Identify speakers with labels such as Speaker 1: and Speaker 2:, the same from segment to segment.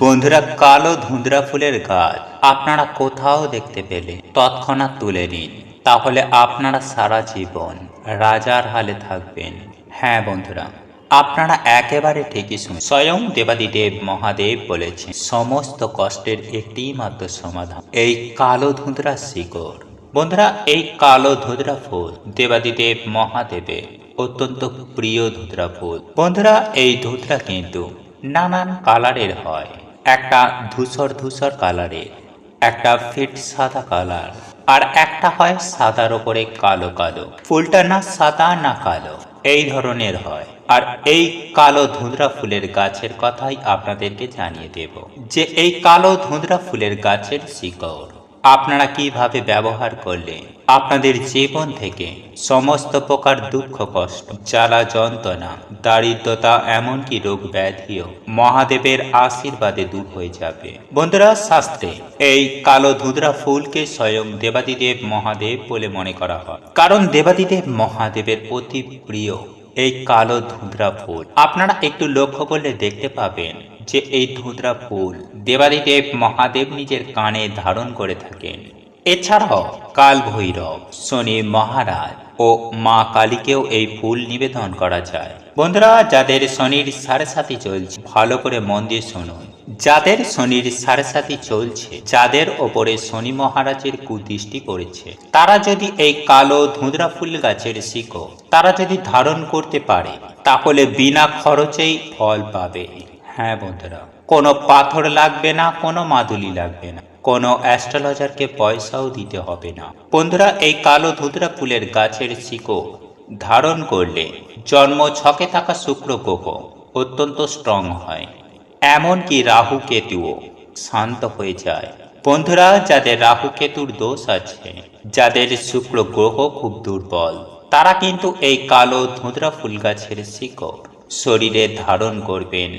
Speaker 1: বন্ধুরা, কালো ধুঁধরা ফুলের গাছ আপনারা কোথাও দেখতে পেলে তৎক্ষণাৎ তুলে নিন। তাহলে আপনারা সারা জীবন রাজার হালে থাকবেন। হ্যাঁ বন্ধুরা, আপনারা একেবারে ঠিকই শুনে স্বয়ং দেবাদিদেব মহাদেব বলেছেন, সমস্ত কষ্টের একটি মাত্র সমাধান এই কালো ধুঁধরা শিকড়। বন্ধুরা, এই কালো ধুঁধরা ফুল দেবাদিদেব মহাদেবের অত্যন্ত প্রিয় ধুতরা ফুল। বন্ধুরা, এই ধুতরা কিন্তু নানান কালারের হয়। একটা ধূসর ধূসর কালারের একটা ফিট সাদা কালার আর একটা হয় সাদার ওপরে কালো কালো। ফুলটা না সাদা না কালো, এই ধরনের হয়। আর এই কালো ধুঁদরা ফুলের গাছের কথাই আপনাদেরকে জানিয়ে দেব, যে এই কালো ধুঁদরা ফুলের গাছের শিকড়। আপনারা কীভাবে ব্যবহার করলে আপনাদের জীবন থেকে সমস্ত প্রকার দুঃখ, কষ্ট, জ্বালা, যন্ত্রণা, দারিদ্রতা, এমনকি রোগ ব্যাধিও মহাদেবের আশীর্বাদে দূর হয়ে যাবে। বন্ধুরা, শাস্ত্রে এই কালো ধুঁধরা ফুলকে স্বয়ং দেবাদিদেব মহাদেব বলে মনে করা হয়। কারণ দেবাদিদেব মহাদেবের অতি প্রিয় এই কালো ধুঁদরা ফুল। আপনারা একটু লক্ষ্য করলে দেখতে পাবেন যে এই ধুঁদরা ফুল দেবাদিদেব মহাদেব নিজের কানে ধারণ করে থাকেন। এছাড়াও কাল ভৈরব শনি মহারাজ ও মা কালীকেও এই ফুল নিবেদন করা যায়। বন্ধুরা, যাদের শনির সাড়ে সাথে চলছে, ভালো করে মন দিয়ে শুনুন। যাদের শনির সাড়ে চলছে, যাদের ওপরে শনি মহারাজের কুদৃষ্টি করেছে তারা যদি এই কালো ধুঁধরা ফুল গাছের শিকড় তারা যদি ধারণ করতে পারে, তাহলে বিনা খরচেই ফল পাবে। হ্যাঁ বন্ধুরা, কোনো পাথর লাগবে না, কোনো মাদুলি লাগবে না, কোনো অ্যাস্ট্রোলজারকে পয়সাও দিতে হবে না। বন্ধুরা, এই কালো ধুতরা ফুলের গাছের শিকড় ধারণ করলে জন্ম ছকে থাকা শুক্র গ্রহ অত্যন্ত স্ট্রং হয়। এমনকি রাহু কেতুও শান্ত হয়ে যায়। বন্ধুরা, যাদের রাহু কেতুর দোষ আছে, যাদের শুক্র গ্রহ খুব দুর্বল, তারা কিন্তু এই কালো ধুঁধরা ফুল গাছের শিকড় শরীরে ধারণ করবেন।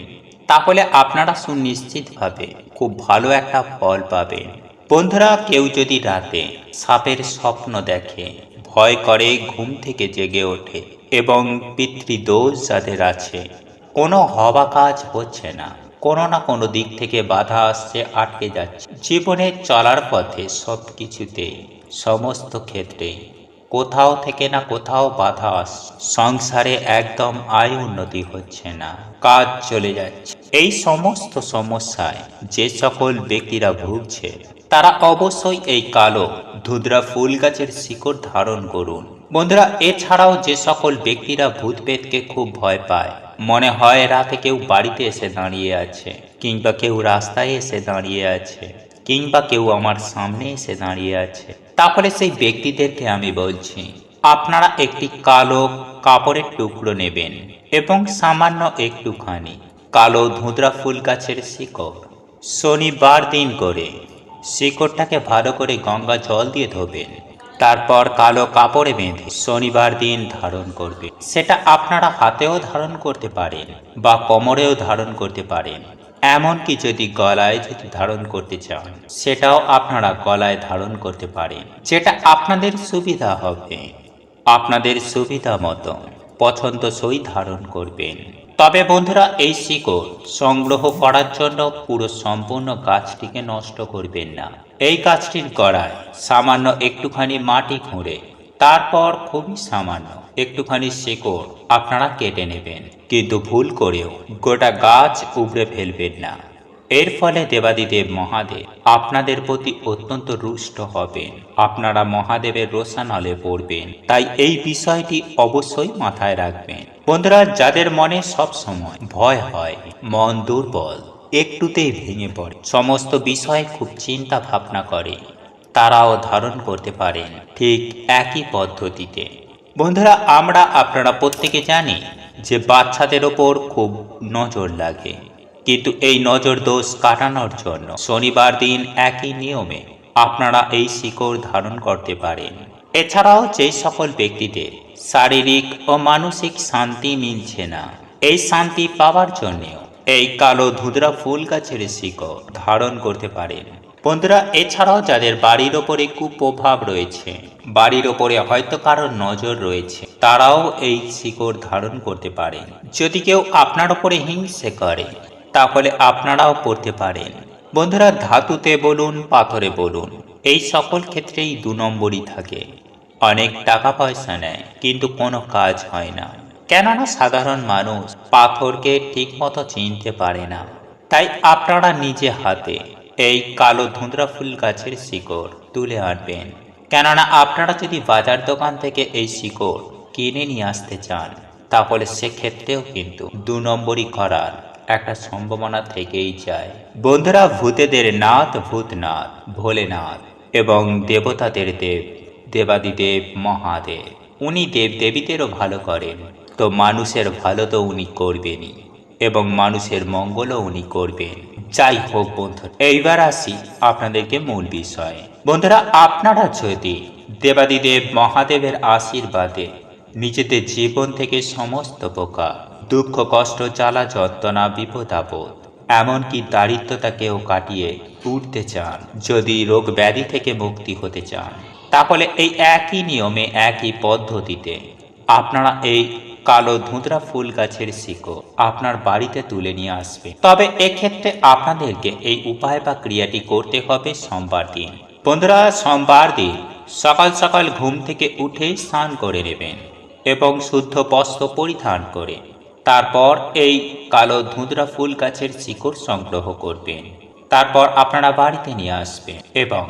Speaker 1: তাহলে আপনারা সুনিশ্চিতভাবে খুব ভালো একটা ফল পাবেন। বন্ধুরা, কেউ যদি রাতে সাপের স্বপ্ন দেখে, ভয় করে ঘুম থেকে জেগে ওঠে এবং পিতৃদোষ যাদের আছে, কোনো হওয়া কাজ হচ্ছে না। কোনো না কোনো দিক থেকে বাধা আসছে, আটকে যাচ্ছে। জীবনে চলার পথে সব কিছুতেই সমস্ত ক্ষেত্রেই কোথাও থেকে না কোথাও বাধা আসছে। সংসারে একদম আয় উন্নতি হচ্ছে না, কাজ চলে যাচ্ছে। এই সমস্ত সমস্যায় যে সকল ব্যক্তিরা ভুগছে, তারা অবশ্যই এই কালো, ধুদ্রা ফুল গাছের শিকড় ধারণ করুন। বন্ধুরা, এছাড়াও যে সকল ব্যক্তিরা ভূতপেতকে খুব ভয় পায়, মনে হয় রাতে কেউ বাড়িতে এসে দাঁড়িয়ে আছে, কিংবা কেউ রাস্তায় এসে দাঁড়িয়ে আছে, কিংবা কেউ আমার সামনে এসে দাঁড়িয়ে আছে। তাহলে সেই ব্যক্তিদেরকে আমি বলছি, আপনারা একটি কালো কাপড়ের টুকরো নেবেন এবং সামান্য একটুখানি কালো ধুঁধরা ফুল গাছের শিকড় শনিবার দিন করে শিকড়টাকে ভালো করে গঙ্গা জল দিয়ে ধোবেন। তারপর কালো কাপড়ে বেঁধে শনিবার দিন ধারণ করবে। সেটা আপনারা হাতেও ধারণ করতে পারেন বা কোমরেও ধারণ করতে পারেন। এমনকি যদি গলায় যদি ধারণ করতে চান, সেটাও আপনারা গলায় ধারণ করতে পারেন। যেটা আপনাদের সুবিধা হবে। আপনাদের সুবিধা মতো পছন্দসই ধারণ করবেন। তবে বন্ধুরা, এই শিকড় সংগ্রহ করার জন্য পুরো সম্পূর্ণ গাছটিকে নষ্ট করবেন না। এই গাছটির গড়ায় সামান্য একটুখানি মাটি খুঁড়ে, তারপর খুবই সামান্য একটুখানি শেকড় আপনারা কেটে নেবেন। কিন্তু ভুল করেও গোটা গাছ উবড়ে ফেলবেন না। এর ফলে দেবাদিদেব মহাদেব আপনাদের প্রতি অত্যন্ত রুষ্ট হবেন। আপনারা মহাদেবের রোশানলে পড়বেন, তাই এই বিষয়টি অবশ্যই মাথায় রাখবেন। বন্ধুরা, যাদের মনে সব সময় ভয় হয়, মন দুর্বল একটুতেই ভেঙে পড়ে। সমস্ত বিষয়ে খুব চিন্তা ভাবনা করে। তারাও ধারণ করতে পারেন ঠিক একই পদ্ধতিতে। বন্ধুরা, আমরা আপনারা প্রত্যেকে জানি যে বাচ্চাদের ওপর খুব নজর লাগে। কিন্তু এই নজর দোষ কাটানোর জন্য শনিবার দিন একই নিয়মে আপনারা এই শিকড় ধারণ করতে পারেন। এছাড়াও যে সকল ব্যক্তিদের শারীরিক ও মানসিক শান্তি মিলছে না, এই শান্তি পাওয়ার জন্যেও এই কালো ধুদরা ফুল গাছের শিকড় ধারণ করতে পারেন। বন্ধুরা, এছাড়াও যাদের বাড়ির ওপরে কুপ্রভাব রয়েছে, বাড়ির ওপরে হয়তো কারোর নজর রয়েছে, তারাও এই শিকড় ধারণ করতে পারেন। যদি কেউ আপনার ওপরে হিংসে করে, তাহলে আপনারাও করতে পারেন। বন্ধুরা, ধাতুতে বলুন, পাথরে বলুন, এই সকল ক্ষেত্রেই দু নম্বরই থাকে। অনেক টাকা পয়সা নেয়, কিন্তু কোনো কাজ হয় না। কেননা সাধারণ মানুষ পাথরকে ঠিকমতো চিনতে পারে না। তাই আপনারা নিজে হাতে এই কালো ধুঁদরা ফুল গাছের শিকড় তুলে আনবেন। কেননা আপনারা যদি বাজার দোকান থেকে এই শিকড় কিনে নিয়ে আসতে চান, তাহলে সেক্ষেত্রেও কিন্তু দু নম্বরই করার একটা সম্ভাবনা থেকেই যায়। বন্ধুরা, ভূতেদের নাথ ভূতনাথ, ভোলেনাথ এবং দেবতাদের দেব, দেবাদিদেব মহাদেব, উনি দেব দেবীদেরও ভালো করেন। তো মানুষের ভালো তো উনি করবেনই এবং মানুষের মঙ্গলও উনি করবেন। যাই হোক বন্ধু, এইবার আসি আপনাদেরকে মূল বিষয়ে। বন্ধুরা, আপনারা যদি দেবাদিদেব মহাদেবের আশীর্বাদে নিজেদের জীবন থেকে সমস্ত প্রকার দুঃখ, কষ্ট, জ্বালা, যন্ত্রণা, বিপদ, আপদ, এমনকি দারিদ্রতাকেও কাটিয়ে উঠতে চান, যদি রোগ ব্যাধি থেকে মুক্তি হতে চান, তাহলে এই একই নিয়মে, একই পদ্ধতিতে আপনারা এই কালো ধুঁদরা ফুল গাছের শিকড় আপনার বাড়িতে তুলে নিয়ে আসবে। তবে এক্ষেত্রে আপনাদেরকে এই উপায় বা ক্রিয়াটি করতে হবে সোমবার দিন। বন্ধুরা, সোমবার দিন সকাল সকাল ঘুম থেকে উঠে স্নান করে নেবেন এবং শুদ্ধ বস্ত্র পরিধান করে তারপর এই কালো ধুঁদরা ফুল গাছের শিকড় সংগ্রহ করবেন। তারপর আপনারা বাড়িতে নিয়ে আসবেন এবং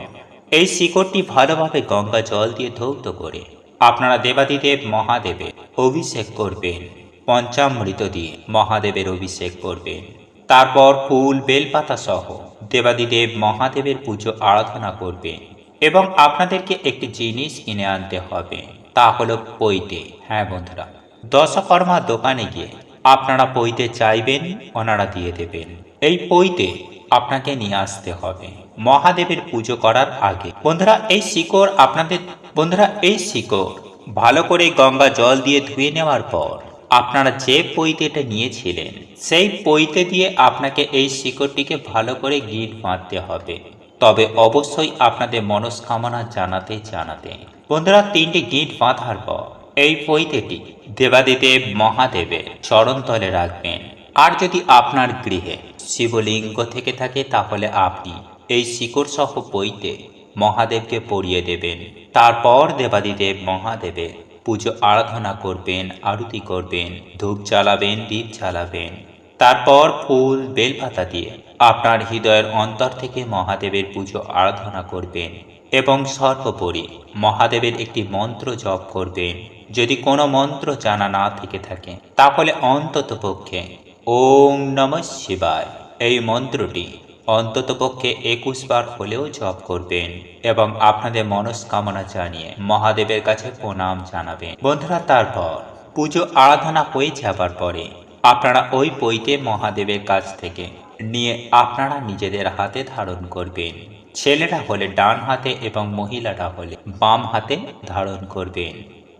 Speaker 1: এই শিকড়টি ভালোভাবে গঙ্গা জল দিয়ে ধৌত করে আপনারা দেবাদিদেব মহাদেবের অভিষেক করবেন, পঞ্চামৃত দিয়ে মহাদেবের অভিষেক করবেন। তারপর ফুল, বেলপাতা সহ দেবাদিদেব মহাদেবের পুজো আরাধনা করবেন এবং আপনাদেরকে একটি জিনিস কিনে আনতে হবে, তা হলো পৈতে। হ্যাঁ বন্ধুরা দশকর্মা দোকানে গিয়ে আপনারা পৈতে চাইবেন, ওনারা দিয়ে দেবেন। এই পৈতে আপনাকে নিয়ে আসতে হবে। মহাদেবের পুজো করার আগে। বন্ধুরা, এই শিকড় আপনাদের, বন্ধুরা, এই শিকড় ভালো করে গঙ্গা জল দিয়ে ধুয়ে নেওয়ার পর আপনারা যে পৈতেটা নিয়েছিলেন, সেই পৈতে দিয়ে আপনাকে এই শিকড়টিকে ভালো করে গিট বাঁধতে হবে। তবে অবশ্যই আপনাদের মনস্কামনা জানাতে জানাতে। বন্ধুরা, তিনটি গিট বাঁধার পর এই পৈতেটি দেবাদিদেব মহাদেবের চরণতলে রাখবেন। আর যদি আপনার গৃহে শিবলিঙ্গ থেকে থাকে, তাহলে আপনি এই শিকড় সহ পৈতে মহাদেবকে পড়িয়ে দেবেন। তারপর দেবাদিদেব মহাদেবের পুজো আরাধনা করবেন, আরতি করবেন, ধূপ জ্বালাবেন, দীপ জ্বালাবেন। তারপর ফুল, বেলপাতা দিয়ে আপনার হৃদয়ের অন্তর থেকে মহাদেবের পুজো আরাধনা করবেন এবং সর্বোপরি মহাদেবের একটি মন্ত্র জপ করবেন। যদি কোনো মন্ত্র জানা না থেকে থাকে, তাহলে অন্তত পক্ষে ওম নম শিবায়। এই মন্ত্রটি অন্ততপক্ষে একুশ বার হলেও জপ করবেন এবং আপনাদের মনস্কামনা জানিয়ে মহাদেবের কাছে প্রণাম জানাবেন। বন্ধুরা, তারপর পুজো আরাধনা হয়ে যাবার পরে। আপনারা ওই বইতে মহাদেবের কাছ থেকে নিয়ে আপনারা নিজেদের হাতে ধারণ করবেন। ছেলেরা হলে ডান হাতে এবং মহিলারা হলে বাম হাতে ধারণ করবেন।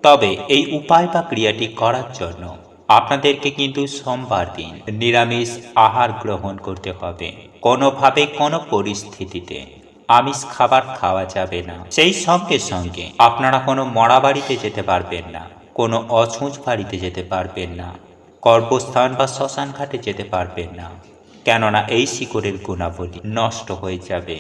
Speaker 1: তবে এই উপায় বা ক্রিয়াটি করার জন্য আপনাদেরকে কিন্তু সোমবার দিন নিরামিষ আহার গ্রহণ করতে হবে। কোনোভাবে কোনো পরিস্থিতিতে আমিষ খাবার খাওয়া যাবে না। সেই সঙ্গে সঙ্গে আপনারা কোনো মরা বাড়িতে যেতে পারবেন না, কোনো অছুঁচ বাড়িতে যেতে পারবেন না কর্মস্থান বা শ্মশান ঘাটে যেতে পারবেন না। কেননা এই শিকড়ের গুণাবলী নষ্ট হয়ে যাবে।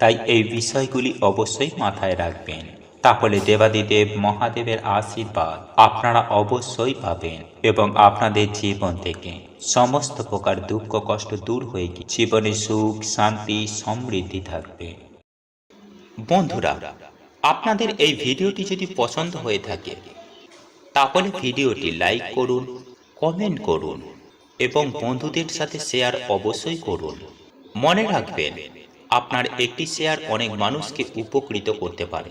Speaker 1: তাই এই বিষয়গুলি অবশ্যই মাথায় রাখবেন। তাহলে দেবাদিদেব মহাদেবের আশীর্বাদ আপনারা অবশ্যই পাবেন এবং আপনাদের জীবন থেকে সমস্ত প্রকার দুঃখ, কষ্ট দূর হয়ে গিয়ে জীবনে সুখ, শান্তি, সমৃদ্ধি থাকবে। বন্ধুরা, আপনাদের এই ভিডিওটি যদি পছন্দ হয়ে থাকে, তাহলে ভিডিওটি লাইক করুন, কমেন্ট করুন এবং বন্ধুদের সাথে শেয়ার অবশ্যই করুন। মনে রাখবেন, আপনার একটি শেয়ার অনেক মানুষকে উপকৃত করতে পারে।